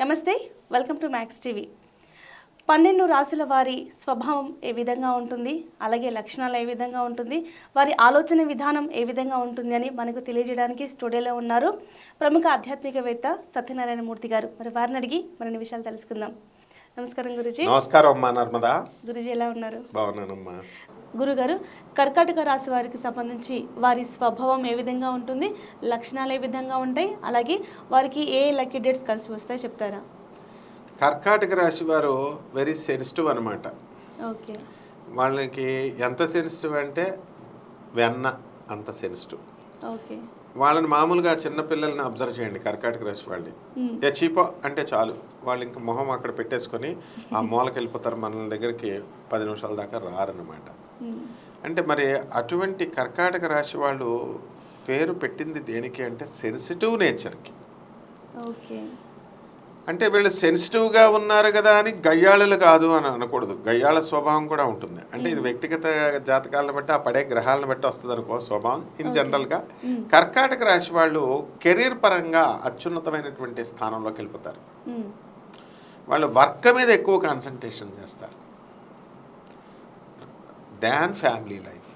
నమస్తే welcome to max TV. పన్నెండు రాశుల వారి స్వభావం ఏ విధంగా ఉంటుంది? అలాగే లక్షణాలు ఏ విధంగా ఉంటుంది? వారి ఆలోచన విధానం ఏ విధంగా ఉంటుంది అని మనకు తెలియజేయడానికి స్టూడియోలో ఉన్నారు ప్రముఖ ఆధ్యాత్మికవేత్త సత్యనారాయణ మూర్తి గారు. మరి వారిని అడిగి మరిన్ని విషయాలు తెలుసుకుందాం. నమస్కారం గురుజీ. నమస్కారం అమ్మా నర్మదా. గురుజీ ఎలా ఉన్నారు? బాగున్నానమ్మా. గురుగారు కర్కాటక రాశి వారికి సంబంధించి వారి స్వభావం ఏ విధంగా ఉంటుంది లక్షణాలు ఏ విధంగా ఉంటాయి అలాగే వారికి ఏ లక్కీ డేట్స్ కలిసి వస్తాయి చెప్తారా? కర్కాటక రాశి వారు వెరీ సెన్సిటివ్ అనమాట ఓకే. వాళ్ళకి ఎంత సెన్సిటివ్ అంటే వెన్న అంత సెన్సిటివ్. ఓకే. వాళ్ళని మామూలుగా చిన్న పిల్లల్ని అబ్జర్వ్ చేయండి కర్కాటక రాశి వాళ్ళని. ఏ చీపో అంటే చాలు. వాళ్ళు ఇంకా మొహం అక్కడ పెట్టేసుకొని ఆ మూలకి వెళ్ళిపోతారు మన దగ్గరికి పది నిమిషాల దాకా రారన్నమాట. మ్మ్. అంటే మరి అటువంటి కర్కాటక రాశి వాళ్ళు పేరు పెట్టింది దేనికి అంటే సెన్సిటివ్ నేచర్కి. ఓకే. అంటే వీళ్ళు సెన్సిటివ్గా ఉన్నారు కదా అని గయ్యాళులు కాదు అని అనకూడదు. గయ్యాళ స్వభావం కూడా ఉంటుంది. అంటే ఇది వ్యక్తిగత జాతకాలను బట్టి ఆ పడే గ్రహాలను బట్టి వస్తుంది అనుకో స్వభావం ఇన్. జనరల్గా. మ్మ్. కర్కాటక రాశి వాళ్ళు కెరీర్ పరంగా అత్యున్నతమైనటువంటి స్థానంలోకి వెళ్ళిపోతారు. వాళ్ళు వర్క్ మీద ఎక్కువ కాన్సన్ట్రేషన్ చేస్తారు. Than family life.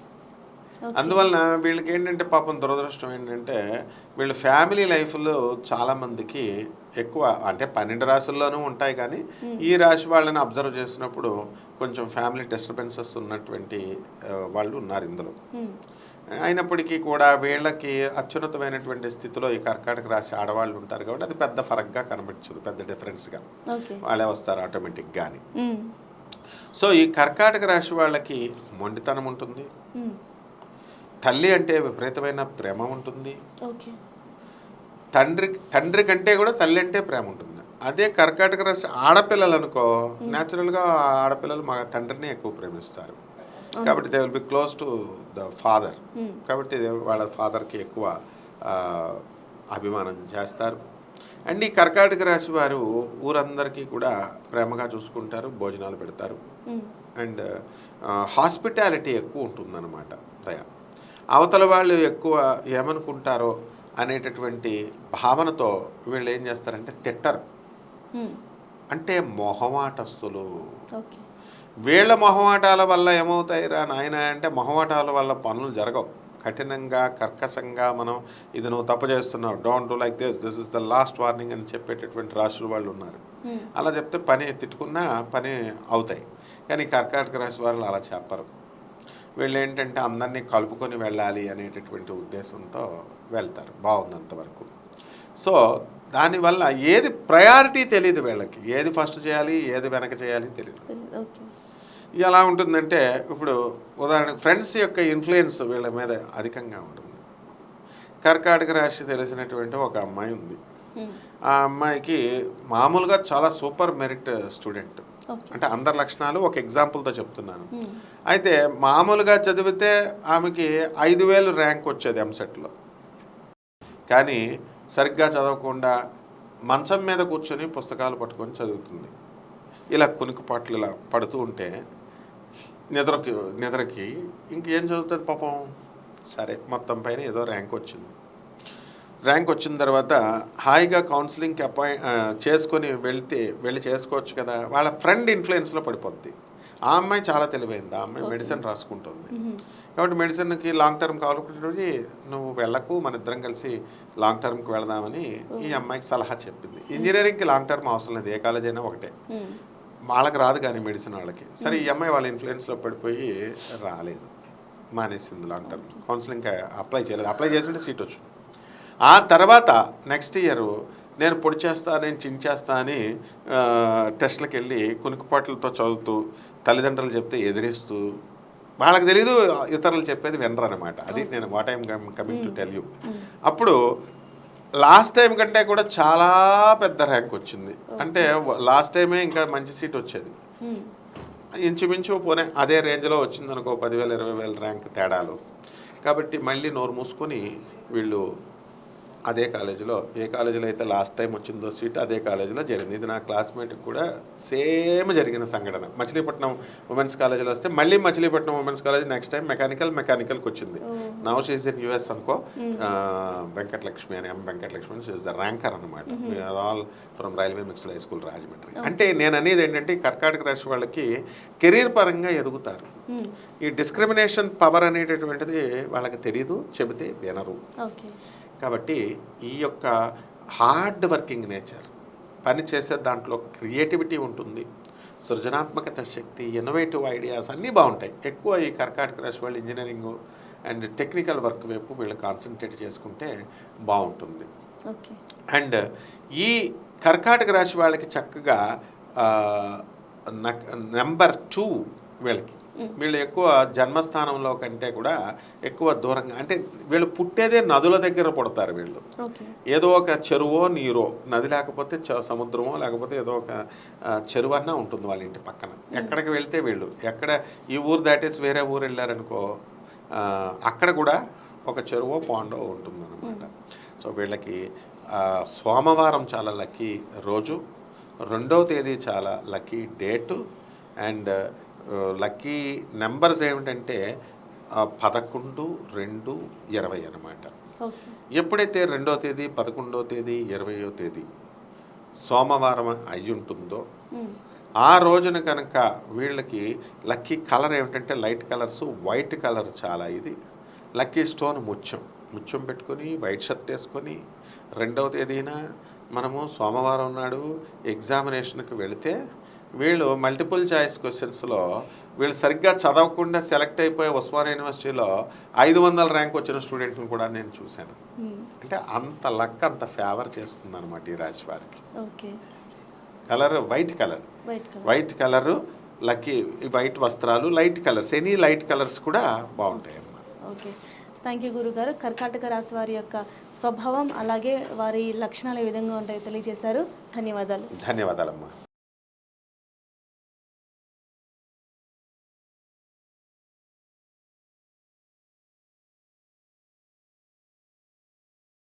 అందువలన వీళ్ళకి ఏంటంటే పాపం దురదృష్టం ఏంటంటే వీళ్ళ ఫ్యామిలీ లైఫ్లో చాలా మందికి ఎక్కువ అంటే పన్నెండు రాశుల్లోనూ ఉంటాయి కానీ. ఈ రాశి వాళ్ళని అబ్జర్వ్ చేసినప్పుడు కొంచెం ఫ్యామిలీ డిస్టర్బెన్సెస్ ఉన్నటువంటి వాళ్ళు ఉన్నారు ఇందులో. అయినప్పటికీ కూడా వీళ్ళకి అత్యున్నతమైనటువంటి స్థితిలో ఈ కర్కాటక రాశి ఆడవాళ్ళు ఉంటారు కాబట్టి అది పెద్ద ఫరక్గా కనబడచ్చు పెద్ద డిఫరెన్స్గా వాళ్ళే వస్తారు ఆటోమేటిక్గాని మ్మ్. సో ఈ కర్కాటక రాశి వాళ్ళకి మొండితనం ఉంటుంది. మ్మ్. తల్లి అంటే విపరీతమైన ప్రేమ ఉంటుంది. తండ్రి తండ్రి కంటే కూడా తల్లి అంటే ప్రేమ ఉంటుంది. అదే కర్కాటక రాశి ఆడపిల్లలు అనుకో న్యాచురల్గా ఆడపిల్లలు మా తండ్రిని ఎక్కువ ప్రేమిస్తారు. కాబట్టి they will be close to the father. కాబట్టి వాళ్ళ ఫాదర్కి ఎక్కువ అభిమానం చేస్తారు. అండ్ ఈ కర్కాటక రాశి వారు ఊరందరికీ కూడా ప్రేమగా చూసుకుంటారు భోజనాలు పెడతారు. అండ్ హాస్పిటాలిటీ ఎక్కువ ఉంటుందన్నమాట దయ. అవతల వాళ్ళు ఎక్కువ ఏమనుకుంటారో అనేటటువంటి భావనతో వీళ్ళు ఏం చేస్తారంటే తిట్టరు. అంటే మొహమాటస్తులు. వీళ్ళ మొహమాటాల వల్ల ఏమవుతాయి రా నాయన అంటే మొహమాటాల వల్ల పనులు జరగవు. కఠినంగా కర్కశంగా మనం ఇది నువ్వు తప్పు చేస్తున్నావు. Don't do like this this is the last warning అని చెప్పేటటువంటి రాష్ట్రాల వాళ్ళు ఉన్నారు. మ్మ్. అలా చెప్తే పని తిట్టుకున్నా పని అవుతాయి. కానీ కర్కాటక రాశి వాళ్ళు అలా చెప్పరు. వీళ్ళు ఏంటంటే అందరినీ కలుపుకొని వెళ్ళాలి అనేటటువంటి ఉద్దేశంతో వెళ్తారు బాగుంది అంతవరకు సో దానివల్ల ఏది ప్రయారిటీ తెలియదు వీళ్ళకి. ఏది ఫస్ట్ చేయాలి ఏది వెనక చేయాలి తెలియదు ఎలా ఉంటుందంటే ఇప్పుడు ఉదాహరణకు ఫ్రెండ్స్ యొక్క ఇన్ఫ్లుయెన్స్ వీళ్ళ మీద అధికంగా ఉంటుంది. కర్కాటక రాశి తెలిసినటువంటి ఒక అమ్మాయి ఉంది. ఆ అమ్మాయికి మామూలుగా చాలా సూపర్ మెరిట్ స్టూడెంట్. అంటే అందరి లక్షణాలు ఒక ఎగ్జాంపుల్తో చెప్తున్నాను. అయితే మామూలుగా చదివితే ఆమెకి ఐదు వేలు ర్యాంక్ వచ్చేది ఎంసెట్లో. కానీ సరిగ్గా చదవకుండా మంచం మీద కూర్చొని పుస్తకాలు పట్టుకొని చదువుతుంది. ఇలా కునికిపాట్లు ఇలా పడుతూ ఉంటే నిద్రకి నిద్రకి ఇంకేం చదువుతుంది పాపం? సరే మొత్తం పైన ఏదో ర్యాంక్ వచ్చింది. ర్యాంక్ వచ్చిన తర్వాత హాయిగా కౌన్సిలింగ్కి అపాయింట్ చేసుకొని వెళ్తే వెళ్ళి చేసుకోవచ్చు కదా వాళ్ళ ఫ్రెండ్ ఇన్ఫ్లుయెన్స్లో పడిపోద్ది. ఆ అమ్మాయి చాలా తెలివైంది. ఆ అమ్మాయి. మెడిసిన్ రాసుకుంటుంది. కాబట్టి మెడిసిన్కి లాంగ్ టర్మ్ కావాలనుకుంటే నువ్వు వెళ్ళకు మన ఇద్దరం కలిసి లాంగ్ టర్మ్కి వెళదామని ఈ అమ్మాయికి సలహా చెప్పింది. ఇంజనీరింగ్కి లాంగ్ టర్మ్ అవసరం లేదు. ఏ కాలేజ్ అయినా ఒకటే. వాళ్ళకి రాదు కానీ మెడిసిన్ వాళ్ళకి. సరే ఈ అమ్మాయి వాళ్ళ ఇన్ఫ్లుయెన్స్లో పడిపోయి రాలేదు. మానేసింది లాంగ్ టర్మ్ కౌన్సిలింగ్ అప్లై చేయలేదు. అప్లై చేసింటే సీట్ వచ్చింది. ఆ తర్వాత నెక్స్ట్ ఇయర్ నేను పొడి చేస్తా నేను చించేస్తా అని టెస్ట్లకు వెళ్ళి కునుకుపాట్లతో చదువుతూ తల్లిదండ్రులు చెప్తే ఎదిరిస్తూ వాళ్ళకి తెలీదు ఇతరులు చెప్పేది వినరు అనమాట అది నేను what I'm coming to tell you. అప్పుడు లాస్ట్ టైం కంటే కూడా చాలా పెద్ద ర్యాంక్ వచ్చింది. అంటే లాస్ట్ టైమే ఇంకా మంచి సీట్ వచ్చేది. ఇంచుమించు పోనే అదే రేంజ్లో వచ్చింది అనుకో పదివేల ఇరవై వేల ర్యాంక్ తేడాలు. కాబట్టి మళ్ళీ నోరు మూసుకొని వీళ్ళు అదే కాలేజీలో. ఏ కాలేజీలో అయితే లాస్ట్ టైం వచ్చిందో సీట్ అదే కాలేజీలో జరిగింది. ఇది నా క్లాస్మేట్కి కూడా సేమ్ జరిగిన సంఘటన. మచిలీపట్నం ఉమెన్స్ కాలేజీలో వస్తే మళ్ళీ Machilipatnam women's college next time mechanical మెకానికల్కి వచ్చింది. నవ్ షీజ్ ఇన్ యూఎస్ అనుకో ఆ, వెంకటలక్ష్మి అని ఎం వెంకటలక్ష్మి అని షీజ్ ద ర్యాంకర్ అనమాట we are all from railway mixed high school Rajahmundry. అంటే నేను అనేది ఏంటంటే కర్కాటక రాశి వాళ్ళకి కెరీర్ పరంగా ఎదుగుతారు. మ్మ్. ఈ డిస్క్రిమినేషన్ పవర్ అనేటటువంటిది వాళ్ళకి తెలియదు చెబితే వినరు. కాబట్టి ఈ యొక్క హార్డ్ వర్కింగ్ నేచర్ పని చేసే దాంట్లో క్రియేటివిటీ ఉంటుంది సృజనాత్మకత శక్తి ఇన్నోవేటివ్ ఐడియాస్ అన్నీ బాగుంటాయి. ఎక్కువ ఈ కర్కాటక రాశి వాళ్ళు ఇంజనీరింగ్ అండ్ టెక్నికల్ వర్క్ వైపు వీళ్ళు కాన్సన్ట్రేట్ చేసుకుంటే బాగుంటుంది. ఓకే. అండ్ ఈ కర్కాటక రాశి వాళ్ళకి చక్కగా నెంబర్ టూ వీళ్ళకి వీళ్ళు ఎక్కువ జన్మస్థానంలో కంటే కూడా ఎక్కువ దూరంగా అంటే వీళ్ళు పుట్టేదే నదుల దగ్గర పుడతారు వీళ్ళు. ఏదో ఒక చెరువో నీరో నది లేకపోతే సముద్రమో లేకపోతే ఏదో ఒక చెరువు అన్నా ఉంటుంది వాళ్ళ ఇంటి పక్కన. ఎక్కడికి వెళ్తే వీళ్ళు ఎక్కడ ఈ ఊరు దాటేసి వేరే ఊరు వెళ్ళారనుకో అక్కడ కూడా ఒక చెరువో పాండో ఉంటుందన్నమాట. సో వీళ్ళకి సోమవారం చాలా లక్కీ రోజు. రెండవ తేదీ చాలా lucky date. And lucky numbers ఏమిటంటే పదకొండు రెండు ఇరవై అన్నమాట. ఓకే. ఎప్పుడైతే రెండో తేదీ పదకొండో తేదీ ఇరవయో తేదీ సోమవారం అయి ఉంటుందో. ఆ రోజున కనుక వీళ్ళకి లక్కీ కలర్ ఏమిటంటే లైట్ కలర్స్ వైట్ కలర్ చాలా ఇది. లక్కీ స్టోన్ ముత్యం. ముత్యం పెట్టుకొని వైట్ షర్ట్ వేసుకొని రెండవ తేదీన మనము సోమవారం నాడు ఎగ్జామినేషన్కి వెళితే వీళ్ళు మల్టిపుల్ చాయిస్ క్వశ్చన్స్లో వీళ్ళు సరిగ్గా చదవకుండా సెలెక్ట్ అయిపోయి ఉస్మానియా యూనివర్సిటీలో ఐదు వందల ర్యాంక్ వచ్చిన స్టూడెంట్ని కూడా నేను చూశాను. మ్మ్. అంటే అంత లక్ అంత ఫేవర్ చేస్తుంది అనమాట ఈ రాశి వారికి. Okay. Colour white colour white colour white colour lucky white వస్త్రాలు light colours any light colours కూడా బాగుంటాయి ఓకే. థ్యాంక్ యూ గురుగారు. కర్కాటక రాశి వారి యొక్క స్వభావం అలాగే వారి లక్షణాలు ఏ విధంగా ఉంటాయో తెలియజేశారు. ధన్యవాదాలు. ధన్యవాదాలమ్మా.